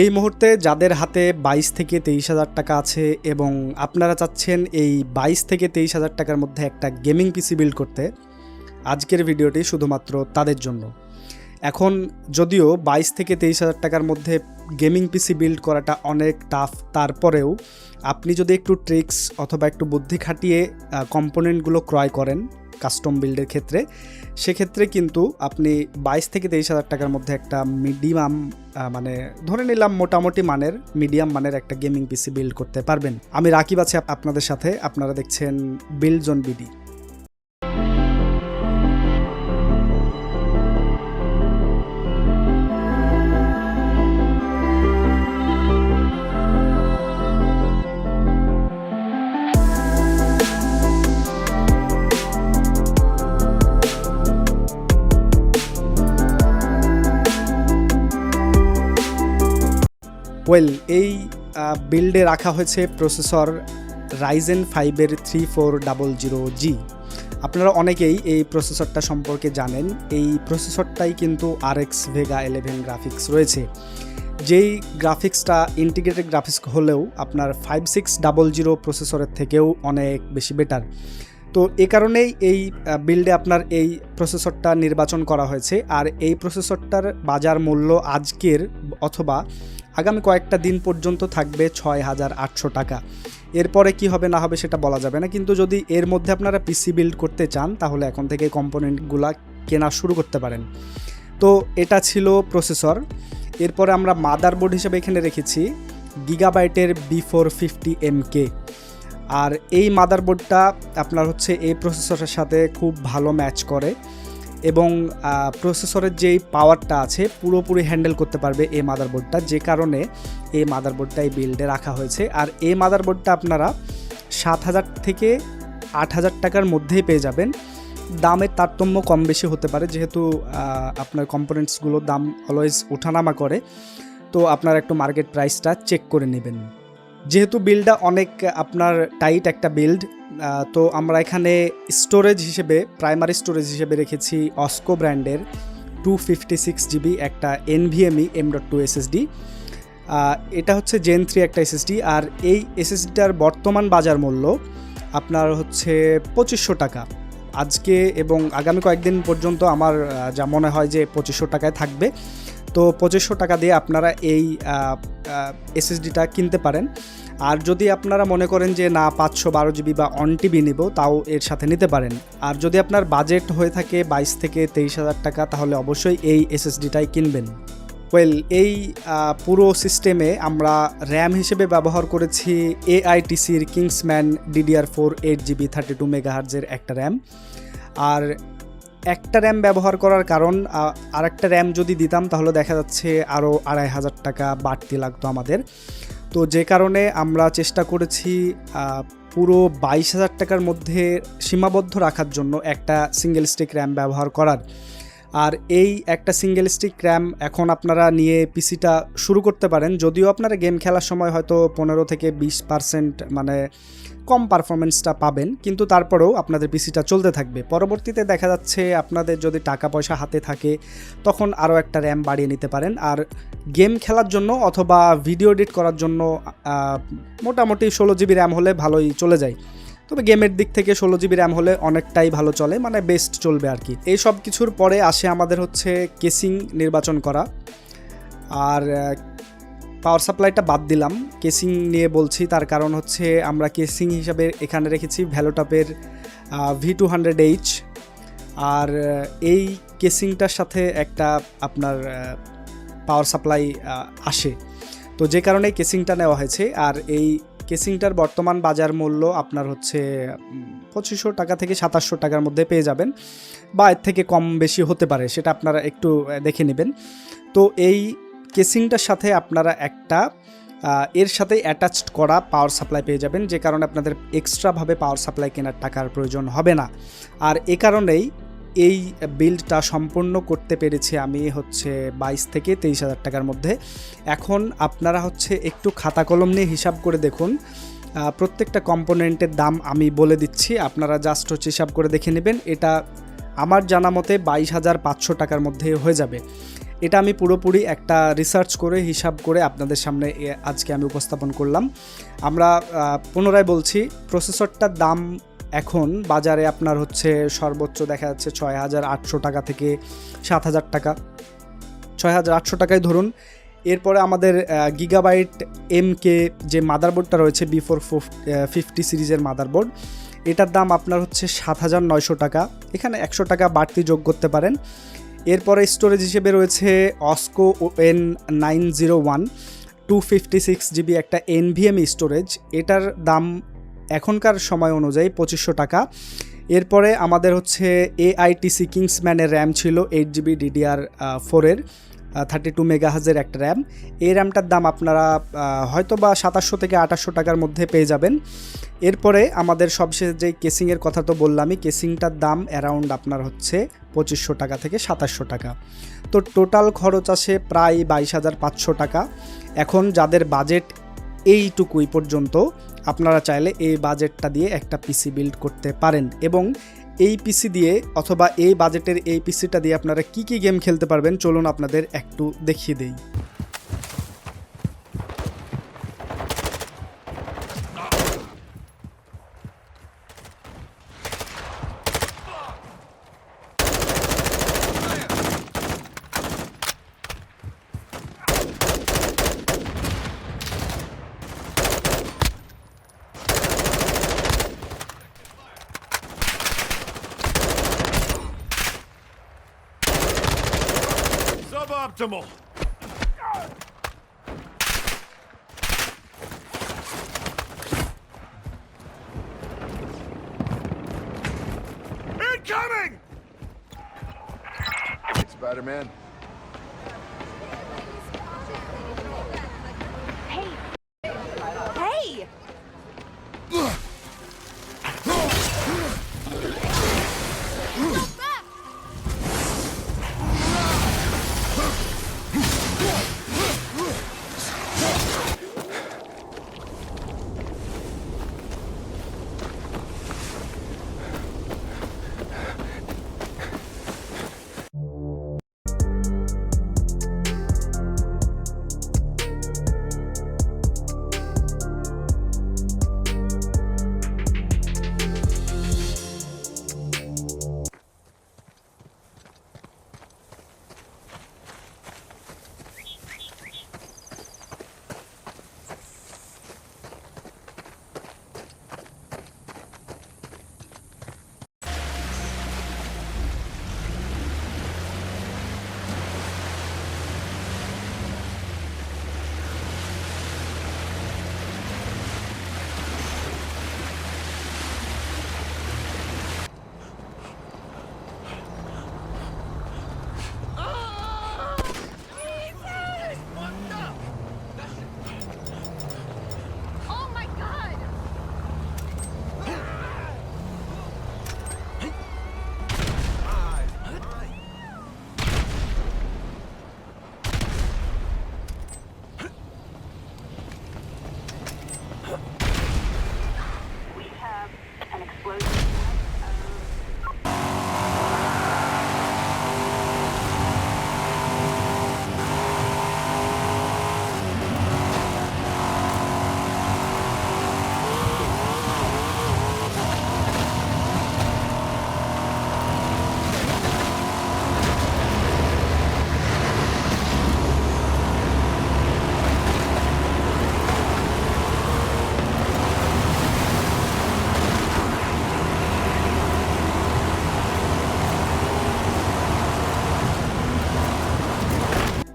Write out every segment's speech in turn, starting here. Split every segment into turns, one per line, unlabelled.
এই মুহূর্তে যাদের হাতে বাইশ থেকে তেইশ হাজার টাকা আছে এবং আপনারা চাচ্ছেন এই বাইশ থেকে তেইশ হাজার টাকার মধ্যে একটা গেমিং পিসি বিল্ড করতে, আজকের ভিডিওটি শুধুমাত্র তাদের জন্য। এখন যদিও বাইশ থেকে তেইশ হাজার টাকার মধ্যে গেমিং পিসি বিল্ড করাটা অনেক টাফ, তারপরেও আপনি যদি একটু ট্রিক্স অথবা একটু বুদ্ধি খাটিয়ে কম্পোনেন্টগুলো ক্রয় করেন কাস্টম বিল্ডের ক্ষেত্রে, সেক্ষেত্রে কিন্তু আপনি বাইশ থেকে তেইশ হাজার টাকার মধ্যে একটা মিডিয়াম মানে ধরে নিলাম মোটামুটি মানের মিডিয়াম মানের একটা গেমিং পিসি বিল্ড করতে পারবেন। আমি রাকিব আছে আপনাদের সাথে, আপনারা দেখছেন বিল্ড জোন বিডি ওয়েল, এই বিল্ডে রাখা হয়েছে প্রসেসর রাইজেন ফাইভের three four double zero G আপনারা অনেকেই এই প্রসেসরটা সম্পর্কে জানেন। এই প্রসেসরটাই কিন্তু R X Vega eleven graphics রয়েছে। যেই গ্রাফিক্সটা ইন্টিগ্রেটেড গ্রাফিক্স হলেও আপনার ফাইভ সিক্স ডাবল জিরো প্রসেসরের থেকেও অনেক বেশি বেটার তো এ কারণেই এই বিল্ডে আপনার এই প্রসেসরটা নির্বাচন করা হয়েছে। আর এই প্রসেসরটার বাজার মূল্য আজকের অথবা আগামী কয়েকটা দিন পর্যন্ত থাকবে ছয় হাজার আটশো টাকা। এরপরে কি হবে, না হবে সেটা বলা যাবে না, কিন্তু যদি এর মধ্যে আপনারা পিসি বিল্ড করতে চান, তাহলে এখন থেকে কম্পোনেন্টগুলা কেনা শুরু করতে পারেন। তো এটা ছিল প্রসেসর এরপরে আমরা মাদারবোর্ড হিসেবে এখানে রেখেছি গিগাবাইটের B four fifty M K আর এই মাদারবোর্ডটা আপনার হচ্ছে এই প্রসেসরের সাথে খুব ভালো ম্যাচ করে। এবং প্রসেসরের যেই পাওয়ারটা আছে, পুরোপুরি হ্যান্ডেল করতে পারবে এই মাদারবোর্ডটা যে কারণে এই মাদারবোর্ডটা এই বিল্ডে রাখা হয়েছে। আর এই মাদারবোর্ডটা আপনারা সাত হাজার থেকে আট হাজার টাকার মধ্যেই পেয়ে যাবেন। দামের তারতম্য কম বেশি হতে পারে, যেহেতু আপনার কম্পোনেন্টসগুলোর দাম অলওয়েজ ওঠানামা করে। তো আপনার একটু মার্কেট প্রাইসটা চেক করে নেবেন। যেহেতু বিল্ডটা অনেক, আপনার টাইট একটা বিল্ড তো আমরা এখানে স্টোরেজ হিসেবে প্রাইমারি স্টোরেজ হিসেবে রেখেছি অস্কো ব্র্যান্ডের টু ফিফটি সিক্স জিবি একটা এনভিএমই এম টু এসএসডি এটা হচ্ছে জেন থ্রি একটা এসএসডি আর এই এসএসডিটার বর্তমান বাজার মূল্য আপনার হচ্ছে পঁচিশশো টাকা। আজকে এবং আগামী কয়েকদিন পর্যন্ত আমার যা মনে হয় যে পঁচিশশো টাকায় থাকবে। তো পঁচিশশো টাকা দিয়ে আপনারা এই এসএসডিটা কিনতে পারেন। আর যদি আপনারা মনে করেন যে, না, পাঁচশো বারো জিবি বা অন টিবি নিব তাও এর সাথে নিতে পারেন। আর যদি আপনার বাজেট হয়ে থাকে বাইশ থেকে তেইশ হাজার টাকা, তাহলে অবশ্যই এই এসএসডিটাই কিনবেন। ওয়েল এই পুরো সিস্টেমে আমরা র্যাম হিসেবে ব্যবহার করেছি এআইটিসির Kingsman DDR four eight GB thirty two মেগাহার্জের একটা র্যাম আর একটা র্যাম ব্যবহার করার কারণ আহ, আরেকটা র্যাম যদি দিতাম তাহলে দেখা যাচ্ছে আরও আড়াই হাজার টাকা বাড়তি লাগতো আমাদের। তো যে কারণে আমরা চেষ্টা করেছি পুরো বাইশ হাজার টাকার মধ্যে সীমাবদ্ধ রাখার জন্য একটা সিঙ্গেল স্টিক র্যাম ব্যবহার করার। আর এই একটা সিঙ্গেল স্টিক র্যাম এখন আপনারা নিয়ে পিসিটা শুরু করতে পারেন। যদিও আপনারা গেম খেলার সময় হয়তো পনেরো থেকে বিশ পার্সেন্ট মানে কম পারফরমেন্সটা পাবেন, কিন্তু তারপরেও আপনাদের পিসিটা চলতে থাকবে। পরবর্তীতে দেখা যাচ্ছে আপনাদের যদি টাকা পয়সা হাতে থাকে, তখন আরও একটা র্যাম বাড়িয়ে নিতে পারেন। আর গেম খেলার জন্য অথবা ভিডিও এডিট করার জন্য মোটামুটি ষোলো জিবি র্যাম হলে ভালোই চলে যায়। তবে গেমের দিক থেকে ষোলো জিবি র্যাম হলে অনেকটাই ভালো চলে মানে বেস্ট চলবে আর কি। এই সব কিছুর পরে আসে আমাদের হচ্ছে কেসিং নির্বাচন করা। আর পাওয়ার সাপ্লাইটা বাদ দিলাম। কেসিং নিয়ে বলছি, তার কারণ হচ্ছে আমরা কেসিং হিসাবে এখানে রেখেছি ভ্যালোটপের ভি টু হান্ড্রেড এইচ। আর এই কেসিংটার সাথে একটা আপনার পাওয়ার সাপ্লাই আসে। তো যে কারণে কেসিংটা নেওয়া হয়েছে। আর এই কেসিংটার বর্তমান বাজার মূল্য আপনার হচ্ছে পঁচিশশো টাকা থেকে সাতাশশো টাকার মধ্যে পেয়ে যাবেন। বা এর থেকে কম বেশি হতে পারে, সেটা আপনারা একটু দেখে নেবেন। তো এই কেসিংটার সাথে আপনারা একটা এর সাথে অ্যাটাচড করা পাওয়ার সাপ্লাই পেয়ে যাবেন, যে কারণে আপনাদের এক্সট্রাভাবে পাওয়ার সাপ্লাই কেনার টাকার প্রয়োজন হবে না। আর এ কারণেই এই বিল্ডটা সম্পূর্ণ করতে পেরেছি আমি হচ্ছে বাইশ থেকে তেইশ হাজার টাকার মধ্যে। এখন আপনারা হচ্ছে একটু খাতা কলম নিয়ে হিসাব করে দেখুন। প্রত্যেকটা কম্পোনেন্টের দাম আমি বলে দিচ্ছি, আপনারা জাস্ট হচ্ছে হিসাব করে দেখে নেবেন। এটা আমার জানা মতে বাইশ হাজার পাঁচশো টাকার মধ্যে হয়ে যাবে। এটা আমি পুরোপুরি একটা রিসার্চ করে, হিসাব করে আপনাদের সামনে আজকে আমি উপস্থাপন করলাম। আমরা পুনরায় বলছি, প্রসেসরটার দাম এখন বাজারে আপনার হচ্ছে সর্বোচ্চ দেখা যাচ্ছে ছয় হাজার আটশো টাকা থেকে সাত হাজার টাকা। ছয় হাজার আটশো টাকায় ধরুন, এরপরে আমাদের গিগাবাইট এম কে যে মাদারবোর্ডটা রয়েছে বি ফোর ফিফটি সিরিজের মাদারবোর্ড এটার দাম আপনার হচ্ছে সাত হাজার নয়শো টাকা। এখানে একশো টাকা বাড়তি যোগ করতে পারেন। এরপরে স্টোরেজ হিসেবে রয়েছে Osco N nine zero one two fifty six GB একটা এনভিএম স্টোরেজ এটার দাম এখনকার সময় অনুযায়ী পঁচিশশো টাকা। এরপরে আমাদের হচ্ছে এআইটিসি কিংসম্যানের র্যাম ছিল এইট জিবি ডিডিআর ফোরের থার্টি টু মেগাহাজের একটা র্যাম এই র্যামটার দাম আপনারা হয়তো বা সাতাশশো থেকে আঠাশশো টাকার মধ্যে পেয়ে যাবেন। এরপরে আমাদের সবশেষ যে কেসিংয়ের কথা তো বললামই কেসিংটার দাম অ্যারাউন্ড আপনার হচ্ছে পঁচিশশো টাকা থেকে সাতাশশো টাকা। তো টোটাল খরচ আসে প্রায় বাইশ হাজার পাঁচশো টাকা। এখন যাদের বাজেট এইটুকুই পর্যন্ত, আপনারা চাইলে এই বাজেটটা দিয়ে একটা পিসি বিল্ড করতে পারেন। এবং এই পিসি দিয়ে অথবা এই বাজেটের এই পিসিটা দিয়ে আপনারা কি কি গেম খেলতে পারবেন, চলুন আপনাদের একটু দেখিয়ে দেই।
Suboptimal. Incoming!
Spider-Man.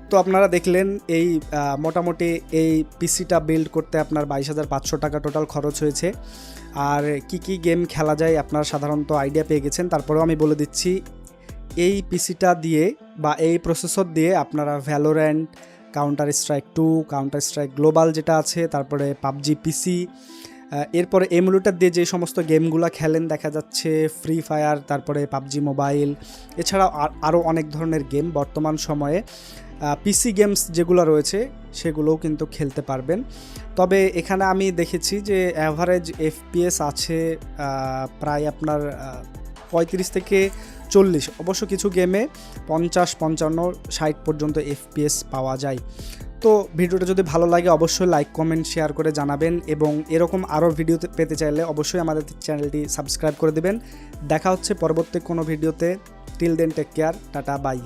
তো আপনারা দেখলেন এই মোটামুটি এই পিসিটা বিল্ড করতে আপনার বাইশ হাজার পাঁচশো টাকা টোটাল খরচ হয়েছে। আর কি কি গেম খেলা যায় আপনারা সাধারণত আইডিয়া পেয়ে গেছেন। তারপরেও আমি বলে দিচ্ছি, এই পিসিটা দিয়ে বা এই প্রসেসর দিয়ে আপনারা Valorant Counter Strike two Counter Strike Global যেটা আছে, তারপরে পাবজি পিসি এরপরে এমুলেটার দিয়ে যে সমস্ত গেমগুলো খেলেন, দেখা যাচ্ছে ফ্রি ফায়ার তারপরে পাবজি মোবাইল এছাড়াও আর- আরও অনেক ধরনের গেম বর্তমান সময়ে। পিসি গেমস যেগুলো রয়েছে, সেগুলোও কিন্তু খেলতে পারবেন। তবে এখানে আমি দেখেছি যে অ্যাভারেজ এফপিএস আছে প্রায় আপনার পঁয়ত্রিশ থেকে চল্লিশ। অবশ্য কিছু গেমে পঞ্চাশ, পঞ্চান্ন, ষাট পর্যন্ত এফপিএস পাওয়া যায়। তো ভিডিওটা যদি ভালো লাগে, অবশ্যই লাইক কমেন্ট শেয়ার করে জানাবেন এবং এরকম আরও ভিডিও পেতে চাইলে অবশ্যই আমাদের চ্যানেলটি সাবস্ক্রাইব করে দেবেন। দেখা হচ্ছে পরবর্তী কোনো ভিডিওতে till then take care tata bye